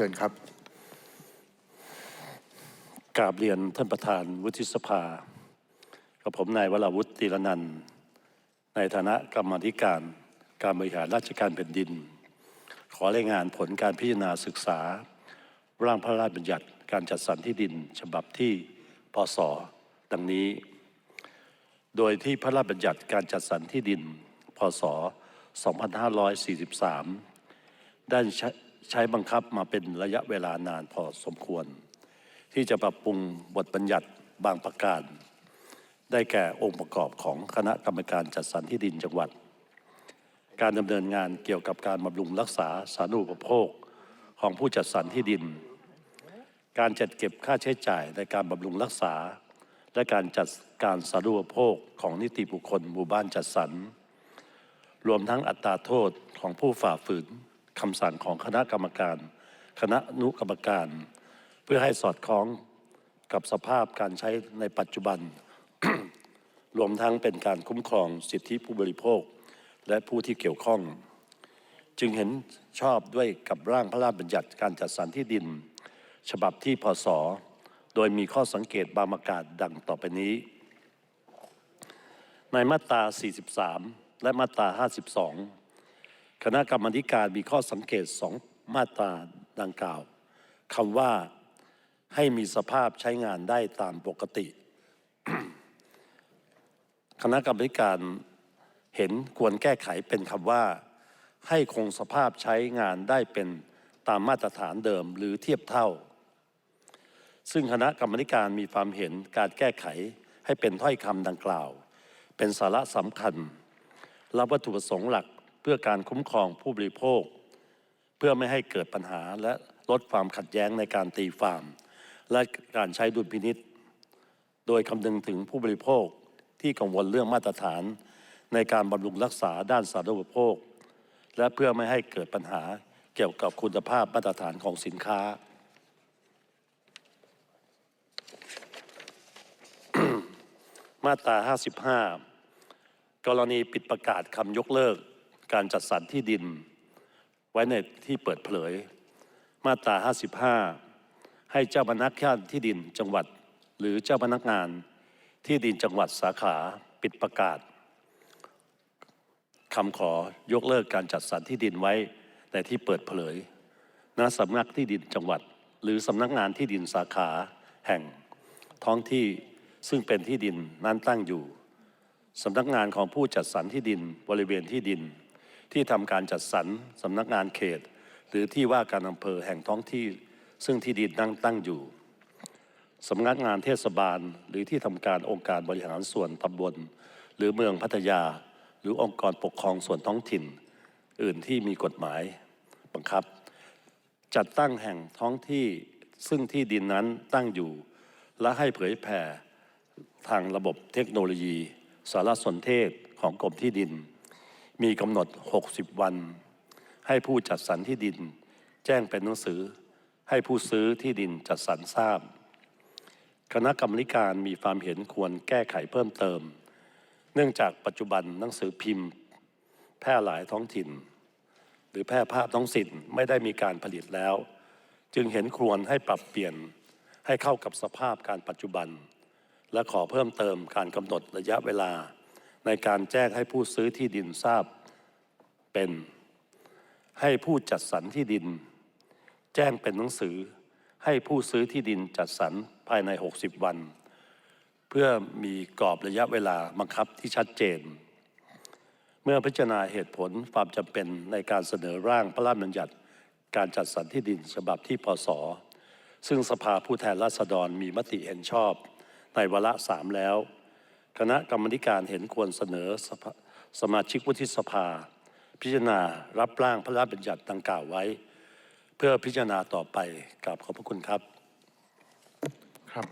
ชิญครับกราบเรียนท่านประธานวุฒิสภา กับผมนายวราวุฒิตีรนันในฐานะกรรมธิการการบริหารราชการแผ่นดิน ขอรายงานผลการพิจารณาศึกษา ร่างพระราชบัญญัติการจัดสรรที่ดินฉบับที่พศดังนี้ โดยที่พระราชบัญญัติการจัดสรรที่ดิน พศ 2543 ได้ ใช้ใช้บังคับมาเป็นระยะเวลานานพอสมควร ที่จะปรับปรุงบทบัญญัติบางประการ ได้แก่องค์ประกอบของคณะกรรมการจัดสรรที่ดินจังหวัด การดำเนินงานเกี่ยวกับการบำรุงรักษาสาธารณูปโภคของผู้จัดสรรที่ดิน การจัดเก็บค่าใช้จ่ายในการบำรุงรักษา และการจัดการสาธารณูปโภคของนิติบุคคลหมู่บ้านจัดสรรรวมทั้งอัตราโทษของผู้ฝ่าฝืน คำสั่งของคณะกรรมการ คณะนุกรรมการ เพื่อให้สอดคล้องกับสภาพการใช้ในปัจจุบัน รวมทั้งเป็นการคุ้มครองสิทธิผู้บริโภค และผู้ที่เกี่ยวข้อง จึงเห็นชอบด้วยกับร่างพระราชบัญญัติการจัดสรรที่ดิน ฉบับที่พศโดยมีข้อสังเกตบางประการดังต่อไปนี้ ในมาตรา 43 และมาตรา 52 คณะกรรมการมีข้อสังเกตสองมาตราดังกล่าวคำว่าให้มีสภาพใช้งานได้ตามปกติ คณะกรรมการเห็นควรแก้ไขเป็นคำว่า ให้คงสภาพใช้งานได้เป็นตามมาตรฐานเดิมหรือเทียบเท่า ซึ่งคณะกรรมการมีความเห็นการแก้ไขให้เป็นถ้อยคำดังกล่าว เป็นสาระสำคัญและวัตถุประสงค์หลัก เพื่อการคุ้มครองผู้บริโภค เพื่อไม่ให้เกิดปัญหาและลดความขัดแย้งในการตีความและการใช้ดุลพินิษโดยคำนึงถึงผู้บริโภคที่กังวลเรื่องมาตรฐาน ในการบำรุงรักษาด้านสาธารณูปโภค และเพื่อไม่ให้เกิดปัญหาเกี่ยวกับคุณภาพมาตรฐานของสินค้า มาตรา 55 กรณีปิดประกาศคำยกเลิก การจัดสรรที่ดิน ไว้ในที่เปิดเผย มาตรา 55 ให้เจ้าพนักงานที่ดินจังหวัด หรือเจ้าพนักงานที่ดินจังหวัดสาขาปิดประกาศคำขอยกเลิกการจัดสรรที่ดินไว้ในที่เปิดเผยณสำนักที่ดินจังหวัด หรือสำนักงานที่ดินสาขาแห่งท้องที่ซึ่งเป็นที่ดินนั้นตั้งอยู่สำนักงานของผู้จัดสรรที่ดินบริเวณที่ดิน ที่ทำการจัดสรรสำนักงานเขต หรือที่ว่าการอำเภอแห่งท้องที่ ซึ่งที่ดินนั่งตั้งอยู่สำนักงานเทศบาล หรือที่ทำการองค์การบริหารส่วนตำบล หรือเมืองพัทยา หรือองค์กรปกครองส่วนท้องถิ่น อื่นที่มีกฎหมายบังคับ จัดตั้งแห่งท้องที่ซึ่งที่ดินนั้นตั้งอยู่ และให้เผยแผ่ทางระบบเทคโนโลยี สารสนเทศของกรมที่ดิน มีกำหนด 60 วัน ให้ผู้จัดสรรที่ดิน แจ้งเป็นหนังสือ ให้ผู้ซื้อที่ดินจัดสรรทราบ คณะกรรมการมีความเห็นควรแก้ไขเพิ่มเติม เนื่องจากปัจจุบันหนังสือพิมพ์ แพร่หลายท้องถิ่น หรือแพร่ภาพท้องถิ่นไม่ได้มีการผลิตแล้ว จึงเห็นควรให้ปรับเปลี่ยนให้เข้ากับสภาพการปัจจุบัน และขอเพิ่มเติมการกำหนดระยะเวลา ในการแจ้งให้ผู้ซื้อที่ดินทราบเป็น ให้ผู้จัดสรรที่ดิน แจ้งเป็นหนังสือ ให้ผู้ซื้อที่ดินจัดสรรภายใน 60 วัน เพื่อมีกรอบระยะเวลาบังคับที่ชัดเจน เมื่อพิจารณาเหตุผลความจำเป็นในการเสนอร่างพระราชบัญญัติการจัดสรรที่ดินฉบับที่พศซึ่งสภาผู้แทนราษฎรมีมติเห็นชอบ ในวาระสามแล้ว คณะกรรมการเห็นควรเสนอสสมาชิกวุฒิสภา พิจารณารับร่างพระราชบัญญัติดังกล่าวไว้ เพื่อพิจารณาต่อไปกราบขอบพระคุณครับครับ